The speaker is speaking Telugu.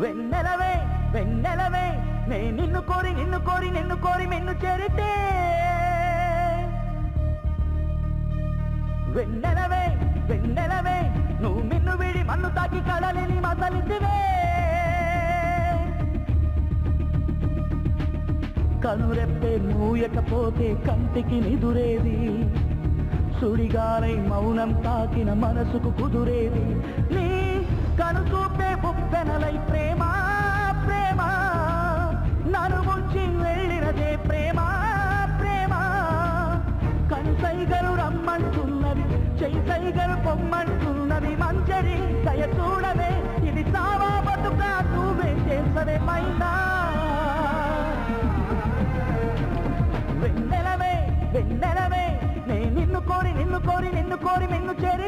వెన్నెలవే వెన్నెలవే నే నిన్ను కోరి నిన్ను కోరి నిన్ను కోరి నిన్ను చేరితే. వెన్నెలవే వెన్నెలవే నువ్వు నిన్ను వీడి మన్ను తాకి కడలిని మసలిసివే కనురెప్పే మూయకపోతే కంటికి నిదురేది. సుడిగాలై మౌనం తాకిన మనసుకు కుదురేది. నీ కనుచూపే సిగలు పొమ్మంటున్నది మంజరి దయ చూడవే. ఇది సావా బతుక నువ్వే చేసవే మైనా. వెన్నెలవే వెన్నెలవే నేను నిన్ను కోరి నిన్ను కోరి నిన్ను కోరి నిన్ను చేరి